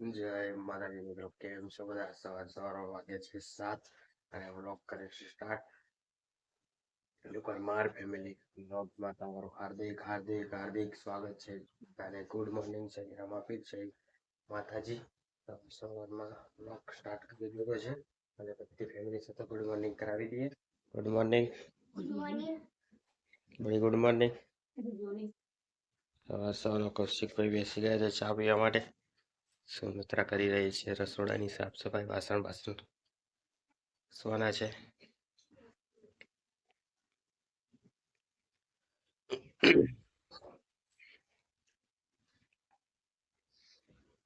જય માતાજી મિત્રો કેમ છો બધા? સવાર સવાર વાગે છે સાત અને વ્લોગ કરે છે સ્ટાર્ટ માર ફેમિલી વ્લોગમાં તમારું હાર્દિક હાર્દિક હાર્દિક સ્વાગત છે. અને ગુડ મોર્નિંગ છે રમાપીર છે. માતાજી સવારમાં વ્લોગ સ્ટાર્ટ કરી દીધો છે. અને બધી ફેમિલી સાથે ગુડ મોર્નિંગ કરાવી દઈએ. Good morning good morning good morning સવાર સવારમાં કૌશિકભાઈ બેસી ગયા છે ચા પીવા માટે. સુમિત્રા કરી રહી છે? રસોડાની સાફ સફાઈ વાસણ બાસણ સોના છે.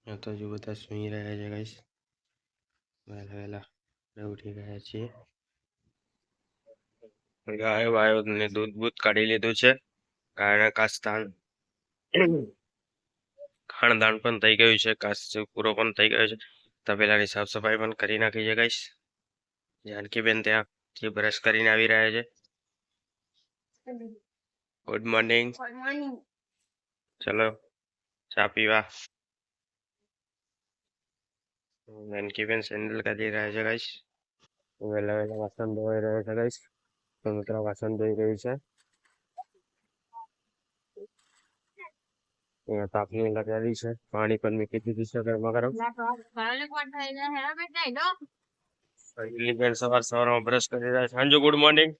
તો હજુ બધા સૂઈ રહ્યા છે ગાઈસ વહેલા વહેલા ઉઠી ગયા છીએ. ગાયો વાયો ને દૂધ બૂધ કાઢી લીધું છે. ગાયના કાસ્તાન ખાણદાન પણ થઈ ગયું છે કાચ પૂરો પણ થઈ ગયો છે. તપેલાની સાફ સફાઈ પણ કરી નાખી છે ગાઈસ. જાનકીબેન ત્યાં જે બ્રશ કરીને આવી રહ્યા છે. ગુડ મોર્નિંગ ચલો ચા પીવા. જાનકીબેન સેન્ડલ કરી રહ્યા છે ગાઈશ વહેલા વહેલા વાસણ ધોઈ રહ્યા છે ગાઈસ. સુમિત્ર વાસણ ધોઈ રહ્યું છે. અહીંયા તાપની લગાવી છે. પાણી પણ મૂકી દીધું છે ગરમા ગરમ બેન સવાર સવારમાં બ્રશ કરી રહ્યા છે. હાંજો ગુડ મોર્નિંગ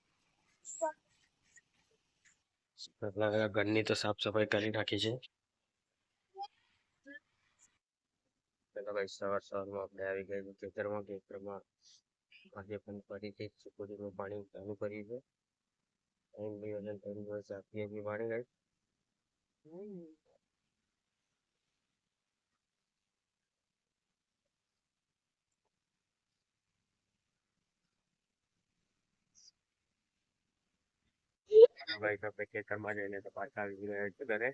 ઘરની તો સાફ સફાઈ કરી નાખી છે. ભાઈ સવાર સવારમાં આપણે આવી ગયા ખેતરમાં ખેતરમાં આજે પણ ફરીથી ચીકુડીનું પાણી ચાલુ કરી છે. ટાઈમ બી વજન થયું હોય બી પાણી ગઈ ભાઈ આપણે ખેતરમાં જઈને તો પાછા આવી ગયા છે ઘરે.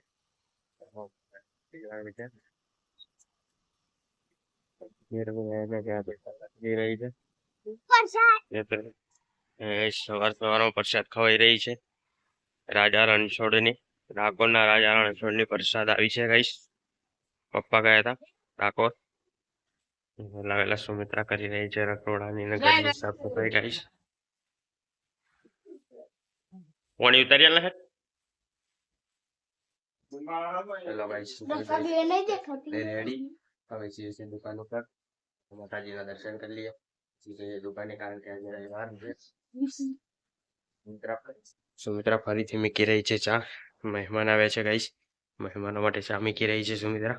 પ્રસાદ ખવાઈ રહી છે. રાજા રણછોડની ડાકોરના રાજા રણછોડની પ્રસાદ આવી છે ગઈશ પપ્પા ગયા હતા ડાકોર વહેલા સુમિત્રા કરી રહી છે રસોડાની ની ઘરની સાફ સફાઈ ગઈશ પાણી ઉતારી આલે હેલો ગાઈસ રેડી હવે જઈએ છીએ દુકાન ઉપર માતાજીના દર્શન કરી લઈએ. જઈએ દુકાને કારણ કે આજે રવિવાર છે. સુમિત્રા સુમિત્રા ફરીથી મીકી રહી છે ચા? મહેમાન આવ્યા છે ગાઈસ મહેમાનો માટે ચા મીકી રહી છે સુમિત્રા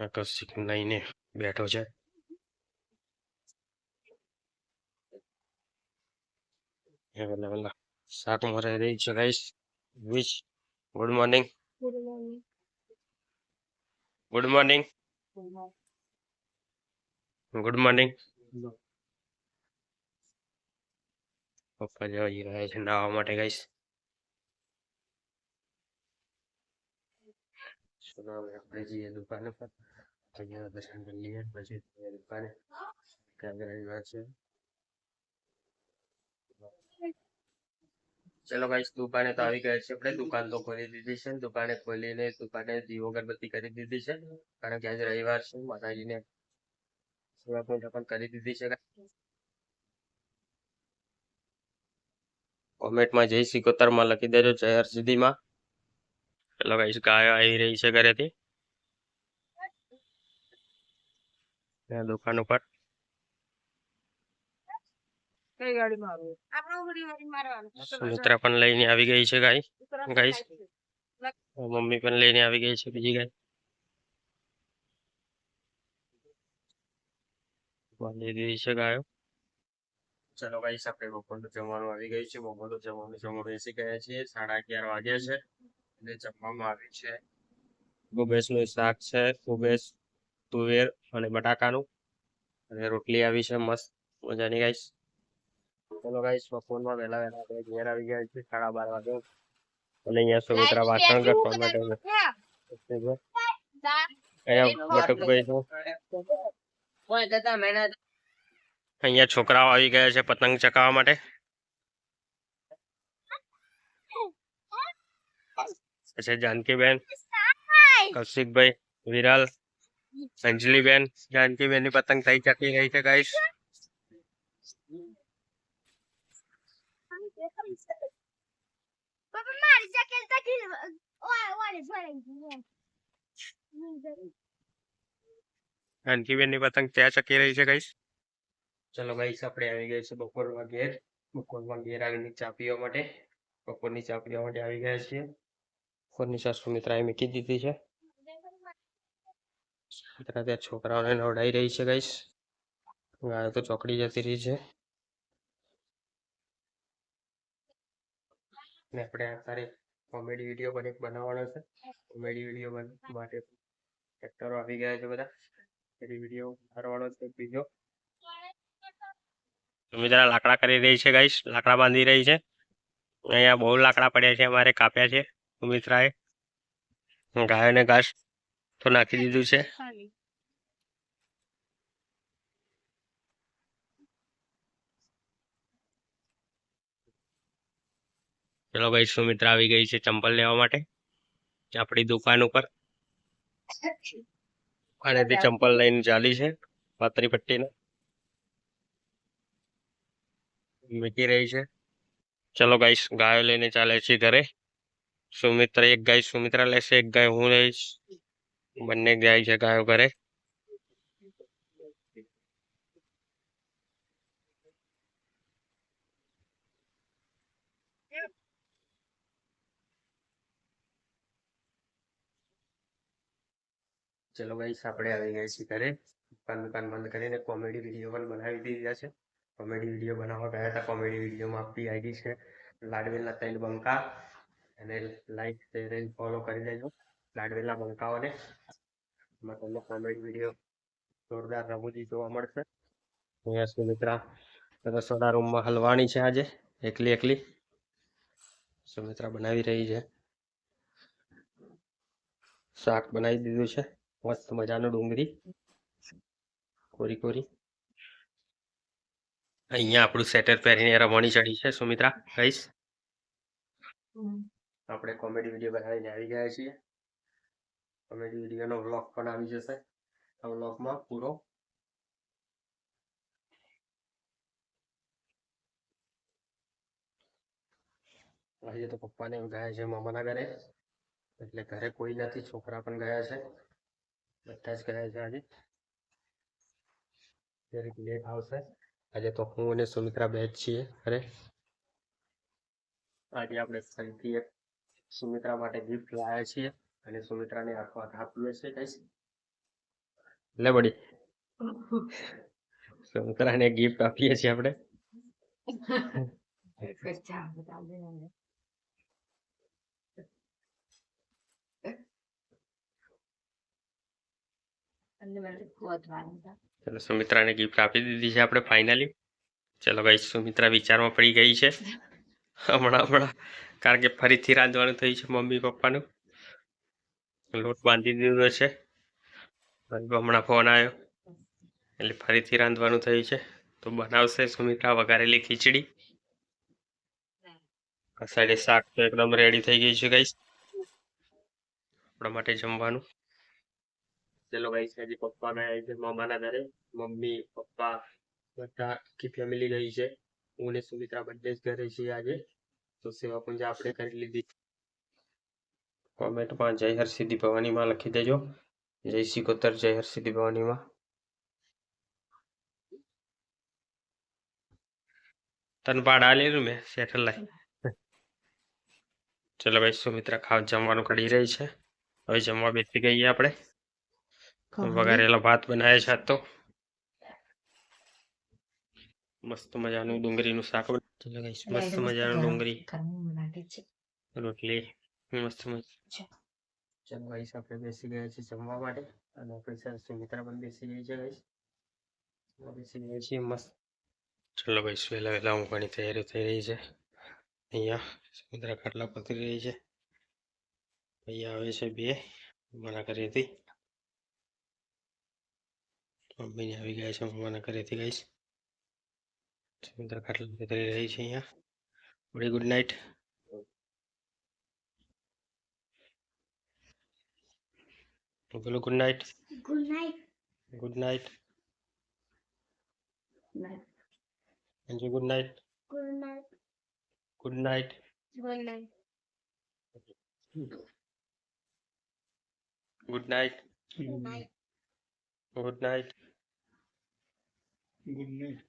કૌશિક લઈને બેઠો છે. વેલા વેલા શાક મરે રહી છે guys wish good morning good morning good morning પપ્પા જઈ રહ્યા છે નાવા માટે ગાઈસ હવે આપણે જઈએ દુકાન પર અહીંયા દર્શન કરી લઈએ પછી દુકાને ક્યાં રવિવાર છે ચલો ગાઈસ દુકાને તો આવી ગયા છે આપણે. દુકાન તો ખોલી દીધી છે. દુકાને ખોલીને દુકાને દીવો અગરબત્તી કરી દીધી છે. કારણ કે આજે રવિવાર છે. માતાજીને સેવા પૂજા પણ કરી દીધી છે. કોમેન્ટમાં જય શ્રી કોતરમાં લખી દેજો જય હરસિદ્ધિમાં. ચલો ગાઈસ ગાય આવી રહી છે ઘરેથી. દુકાન ઉપર. સુમિત્રા પણ લઈને આવી ગઈ છે ગાય ગાઈસ. મમ્મી પણ લઈને આવી ગઈ છે બીજી ગાય બાંધી દીધી છે ગાયો. ચલો ગાઈસ આપણે બપોરનું જમવાનું આવી ગયું છે. બપોરનું જમવાનું જમવાનું એસી ગયા છીએ. સાડા અગિયાર વાગ્યા છે. એટલે જમવામાં આવી છે. કુબેસનું શાક છે કુબેસ તુવેર અને બટાકાનું. અને રોટલી આવી છે મસ્ત મજાની ગાઈસ ચલો ગાઈસ બપોરમાં વહેલા વહેલા આપણે ઘેર આવી ગયા છે સાડા બાર વાગે. અને અહીંયા સુમિત્રા વાસણ કરવા માટે અહીંયા બટુકભાઈ છું. અહીંયા છોકરાઓ આવી ગયા છે પતંગ ચકાવવા માટે. પછી જાનકીબેન કૌશિકભાઈ વિરાલ જાનકીબેનની પતંગ થઈ ચકી રહી છે ગાઈસ ગઈ જાનકીબેનની પતંગ ત્યાં ચકી રહી છે ગાઈસ ચલો ગાઈસ આપણે આવી ગઈ છે બપોરમાં ઘેર. બપોરમાં ઘેર આવીને ચા પીવા માટે. બપોરની ચા પીવા માટે આવી ગયા છીએ. બપોરની ચા સુમિત્રાએ મૂકી દીધી છે. સુમિત્રા ત્યાં છોકરાઓને નવડાવી રહી છે ગાઈસ. ગાયો તો ચોકડી જતી રહી છે. ને આપણે અત્યારે કોમેડી વીડિયો પણ એક બનાવવાનો છે. કોમેડી વીડિયો માટે એક્ટરો આવી ગયા છે બધા. એ વીડિયો ઉતારવાનો છે એક બીજો સુમિત્રા લાકડા કરી રહી છે ગાઈસ. લાકડા બાંધી રહી છે. અહીંયા બહુ લાકડા પડ્યા છે, અમારે કાપ્યા છે. સુમિત્રાએ ગાયોને ઘાસ તો નાખી દીધું છે. ચલો ભાઈ સુમિત્રા આવી ગઈ છે ચંપલ લેવા માટે. આપણી દુકાન ઉપર. અને તે ચંપલ લઈને ચાલી છે પાતરી પટ્ટીને. મૂકી રહી છે. ચલો ગાઈશ ગાયો લઈને ચાલે છે ઘરે. સુમિત્રા એક ગાય સુમિત્રા લેશે એક ગાય હું લઈશ બંને જાય છે ગાયો ઘરે ચલો ગાઈસ આપણે આવી ગયા છીએ ઘરે દુકાન દુકાન બંધ કરીને કોમેડી વીડિયો પણ બનાવી દીધા છે કોમેડી વીડિયો બનાવવા ગયા હતા કોમેડી વિડીયોમાં આપણી આઈડી છે લાડવેલના ત્રણ બંકા અને લાઈક શેર એન્ડ ફોલો કરી દેજો. લાડવેલા બંકાઓને એમાં તમને કોમેડી વીડિયો જોરદાર રમૂજી જોવા મળશે. અહીંયા સુમિત્રા રસોડા રૂમમાં હલવાણી છે આજે, એકલી એકલી. સુમિત્રા બનાવી રહી છે. શાક બનાવી દીધું છે. મસ્ત મજાનું ડુંગળી. કોરી કોરી. અહીંયા આપણું સેટર પહેરીને રમણી ચડી છે, સુમિત્રા કહીશ આપણે કોમેડી વીડિયો બનાવીને આવી ગયા છીએ. કોમેડી વિડીયોનો વ્લોગ પણ આવી જશે. આ વ્લોગમાં પૂરો. આજે તો પપ્પાને ગયા છે મામાના ઘરે. એટલે ઘરે કોઈ નથી, છોકરા પણ ગયા છે. બધા જ ગયા છે આજે. ક્યારેક લેટ આવશે. આજે તો હું અને સુમિત્રા જ છીએ ઘરે. આજે આપણે ફરીથી એક સુમિત્રા માટે ગિફ્ટ લાવ્યા છીએ અને સુમિત્રાને આખો આપીએ છે કઈશ લે બડી. સુમિત્રાને ગિફ્ટ આપીએ છીએ આપણે. ચલો, સુમિત્રાને ગિફ્ટ આપી દીધી છે આપણે ફાઇનલી ચલો ભાઈ સુમિત્રા વિચારમાં પડી ગઈ છે. હમણાં હમણાં. કારણ કે ફરીથી રાંધવાનું થયું છે મમ્મી પપ્પાનું. લોટ બાંધી દીધો છે. હમણાં ફોન આવ્યો. એટલે ફરીથી રાંધવાનું થયું છે. તો બનાવશે સુમિત્રા વઘારેલી ખીચડી. આ સાઈડે શાક તો એકદમ રેડી થઈ ગઈ છે ગાઈસ આપણા માટે જમવાનું. ચલો ગાઈસ હજી પપ્પા ગયા છે મામાના ઘરે. મમ્મી, પપ્પા, બધા આખી ફેમિલી ગઈ છે. હું ને સુમિત્રા જ ઘરે છીએ આજે. તો સેવા પૂજા આપણે કરી લીધી. કોમેન્ટમાં જય હરસિદ્ધિ ભવાનીમાં લખી દેજો. જય સિકોતર જય હરસિદ્ધિ ભવાનીમાં. તન પાડ આલેલું મેં શેઠર લાઈ ચલો ભાઈ સુમિત્રા ખાવ જમવાનું કરી રહી છે. હવે જમવા બેસી ગઈએ આપણે. વઘારેલા ભાત બનાવ્યા છે તો. મસ્ત મજાનું ડુંગળીનું શાક બન- મસ્ત મજાનું ડુંગળી. રોટલી મસ્ત મજા. ચલો ગાઈસ આપણે બેસી ગયા છીએ જમવા માટે અને આપણી સાથે સુમિત્રા પણ બેસી ગઈ છે ગાઈસ. બેસી ગયા છીએ મસ્ત. ચલો ગાઈસ વહેલા વહેલા ઘણી તૈયારી થઈ રહી છે. અહીંયા સુમિત્રા ખાટલા પતરી રહી છે. અહીંયા આવે છે બે. મના ઘરેથી. મમ્મીને આવી ગયા છે મમ્માના ઘરેથી ગાઈસ. સુમિત્રા ખાટલા પથરી રહી છે અહીંયા વેરી ગુડ નાઇટ બોલો good night Good night. Good night Night. Anju good night Good night. Good night Good night. Good night Good night. Good night Good night.